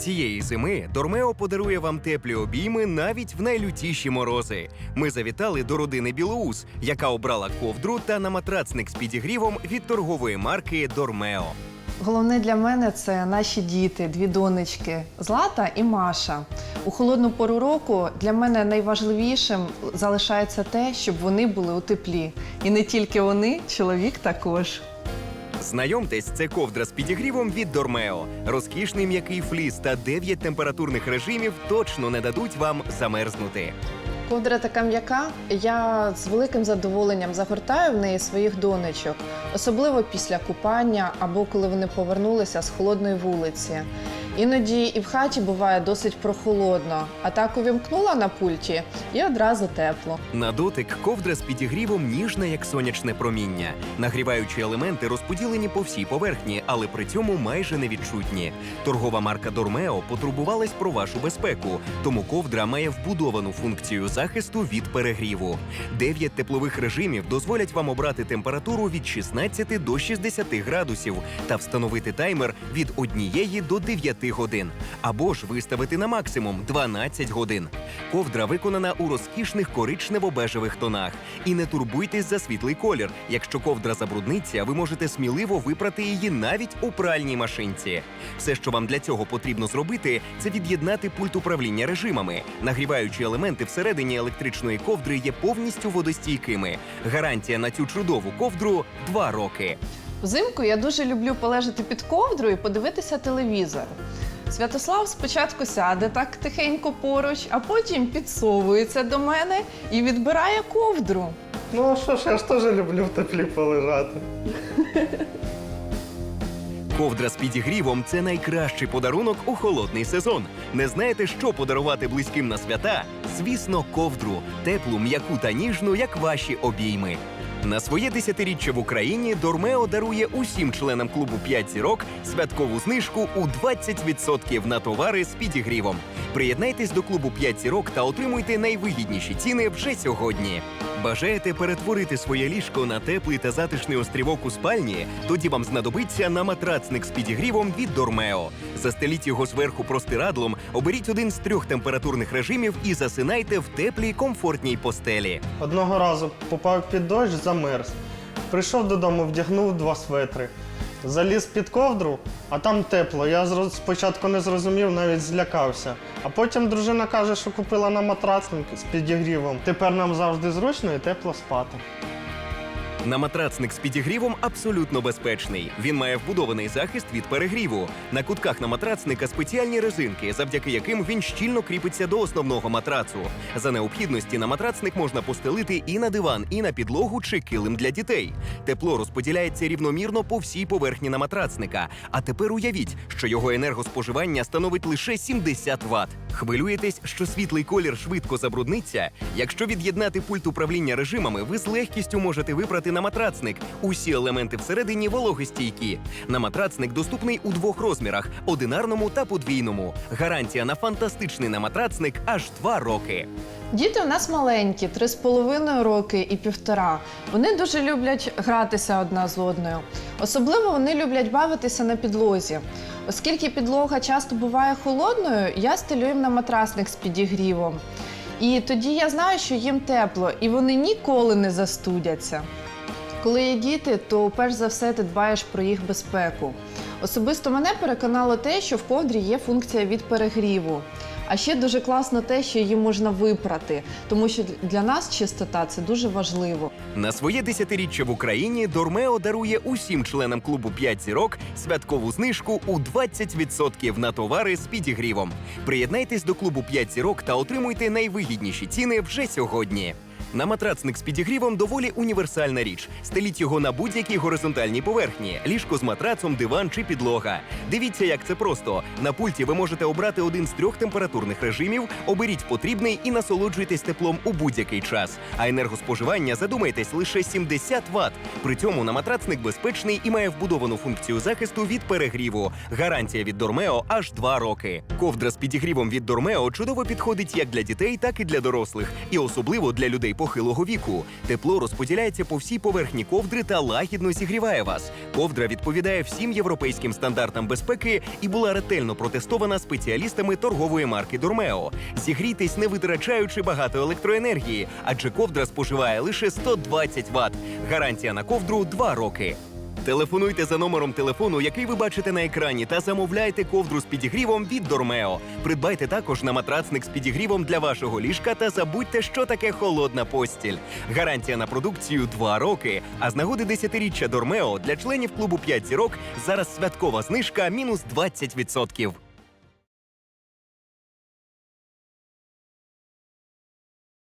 Цієї зими Дормео подарує вам теплі обійми навіть в найлютіші морози. Ми завітали до родини Білоус, яка обрала ковдру та наматрацник з підігрівом від торгової марки Дормео. Головне для мене це наші діти, дві донечки Злата і Маша. У холодну пору року для мене найважливішим залишається те, щоб вони були у теплі. І не тільки вони, чоловік також. Знайомтесь, це ковдра з підігрівом від Дормео. Розкішний м'який фліс та 9 температурних режимів точно не дадуть вам замерзнути. Ковдра така м'яка. Я з великим задоволенням загортаю в неї своїх донечок, особливо після купання або коли вони повернулися з холодної вулиці. Іноді і в хаті буває досить прохолодно, а так увімкнула на пульті і одразу тепло. На дотик ковдра з підігрівом ніжна, як сонячне проміння. Нагріваючі елементи розподілені по всій поверхні, але при цьому майже невідчутні. Торгова марка Дормео потурбувалась про вашу безпеку, тому ковдра має вбудовану функцію захисту від перегріву. Дев'ять теплових режимів дозволять вам обрати температуру від 16 до 60 градусів та встановити таймер від 1 до 9 годин, або ж виставити на максимум 12 годин. Ковдра виконана у розкішних коричнево-бежевих тонах. І не турбуйтесь за світлий колір. Якщо ковдра забрудниться, ви можете сміливо випрати її навіть у пральній машинці. Все, що вам для цього потрібно зробити, це від'єднати пульт управління режимами. Нагріваючі елементи всередині електричної ковдри є повністю водостійкими. Гарантія на цю чудову ковдру 2 роки. Взимку я дуже люблю полежати під ковдрою і подивитися телевізор. Святослав спочатку сяде так тихенько поруч, а потім підсовується до мене і відбирає ковдру. Ну а що ж, я ж теж люблю в теплі полежати. Ковдра з підігрівом це найкращий подарунок у холодний сезон. Не знаєте, що подарувати близьким на свята? Звісно, ковдру, теплу, м'яку та ніжну, як ваші обійми. На своє десятиріччя в Україні Дормео дарує усім членам клубу «5 зірок святкову знижку у 20% на товари з підігрівом. Приєднайтесь до клубу «5 зірок та отримуйте найвигідніші ціни вже сьогодні. Бажаєте перетворити своє ліжко на теплий та затишний острівок у спальні? Тоді вам знадобиться наматрацник з підігрівом від Дормео. Застеліть його зверху простирадлом, оберіть один з трьох температурних режимів і засинайте в теплій комфортній постелі. Одного разу попав під дощ, замерз. Прийшов додому, вдягнув два светри. Заліз під ковдру, а там тепло. Я спочатку не зрозумів, навіть злякався. А потім дружина каже, що купила нам матрацник з підігрівом. Тепер нам завжди зручно і тепло спати. Наматрацник з підігрівом абсолютно безпечний. Він має вбудований захист від перегріву. На кутках наматрацника спеціальні резинки, завдяки яким він щільно кріпиться до основного матрацу. За необхідності наматрацник можна постелити і на диван, і на підлогу чи килим для дітей. Тепло розподіляється рівномірно по всій поверхні наматрацника. А тепер уявіть, що його енергоспоживання становить лише 70 Вт. Хвилюєтесь, що світлий колір швидко забрудниться? Якщо від'єднати пульт управління режимами, ви з легкістю можете вибрати наматрацник. Усі елементи всередині вологостійкі. Наматрацник доступний у двох розмірах: одинарному та подвійному. Гарантія на фантастичний наматрацник аж два роки. Діти у нас маленькі, три з половиною роки і півтора. Вони дуже люблять гратися одна з одною. Особливо вони люблять бавитися на підлозі. Оскільки підлога часто буває холодною, я стелю їм на матрасник з підігрівом. І тоді я знаю, що їм тепло, і вони ніколи не застудяться. Коли є діти, то перш за все ти дбаєш про їх безпеку. Особисто мене переконало те, що в ковдрі є функція від перегріву. А ще дуже класно те, що її можна випрати, тому що для нас чистота це дуже важливо. На своє десятиріччя в Україні Дормео дарує усім членам клубу «5 зірок святкову знижку у 20% на товари з підігрівом. Приєднайтесь до клубу «5 зірок та отримуйте найвигідніші ціни вже сьогодні. Наматрацник з підігрівом доволі універсальна річ. Стеліть його на будь-якій горизонтальній поверхні: ліжко з матрацом, диван чи підлога. Дивіться, як це просто. На пульті ви можете обрати один з трьох температурних режимів, оберіть потрібний і насолоджуйтесь теплом у будь-який час. А енергоспоживання задумайтесь лише 70 Вт. При цьому наматрацник безпечний і має вбудовану функцію захисту від перегріву. Гарантія від Дормео аж 2 роки. Ковдра з підігрівом від Дормео чудово підходить як для дітей, так і для дорослих, і особливо для людей похилого віку. Тепло розподіляється по всій поверхні ковдри та лагідно зігріває вас. Ковдра відповідає всім європейським стандартам безпеки і була ретельно протестована спеціалістами торгової марки Дормео. Зігрійтесь, не витрачаючи багато електроенергії, адже ковдра споживає лише 120 Вт. Гарантія на ковдру 2 роки. Телефонуйте за номером телефону, який ви бачите на екрані, та замовляйте ковдру з підігрівом від Дормео. Придбайте також на матрацник з підігрівом для вашого ліжка та забудьте, що таке холодна постіль. Гарантія на продукцію 2 роки. А з нагоди 10-річчя Дормео для членів клубу 5 зірок зараз святкова знижка мінус 20%.